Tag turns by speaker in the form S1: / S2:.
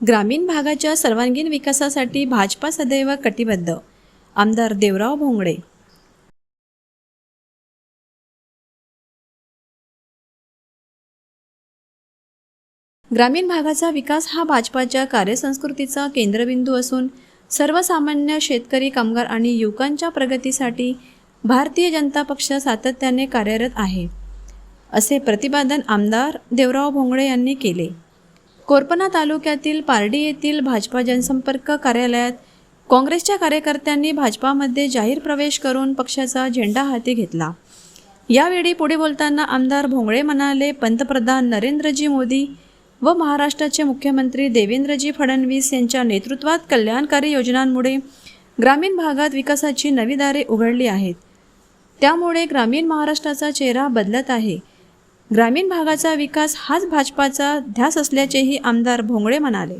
S1: ग्रामीण भागाच्या सर्वांगीण विकासासाठी भाजपा सदैव कटिबद्ध. आमदार देवराव भोंगडे. ग्रामीण भागाचा विकास हा भाजपाच्या कार्यसंस्कृतीचा केंद्रबिंदू असून सर्वसामान्य शेतकरी कामगार आणि युवकांच्या प्रगतीसाठी भारतीय जनता पक्ष सातत्याने कार्यरत आहे असे प्रतिपादन आमदार देवराव भोंगडे यांनी केले. कोरपना तालुक्यातील पारडी येथील भाजपा जनसंपर्क कार्यालयात काँग्रेसच्या कार्यकर्त्यांनी भाजपामध्ये जाहीर प्रवेश करून पक्षाचा झेंडा हाती घेतला. यावेळी पुढे बोलताना आमदार भोंगळे म्हणाले पंतप्रधान नरेंद्रजी मोदी व महाराष्ट्राचे मुख्यमंत्री देवेंद्रजी फडणवीस यांच्या नेतृत्वात कल्याणकारी योजनांमुळे ग्रामीण भागात विकासाची नवी दारे उघडली आहेत. त्यामुळे ग्रामीण महाराष्ट्राचा चेहरा बदलत आहे. ग्रामीण भागाचा विकास हाच भाजपाचा ध्यास असल्याचेही आमदार भोंगळे म्हणाले.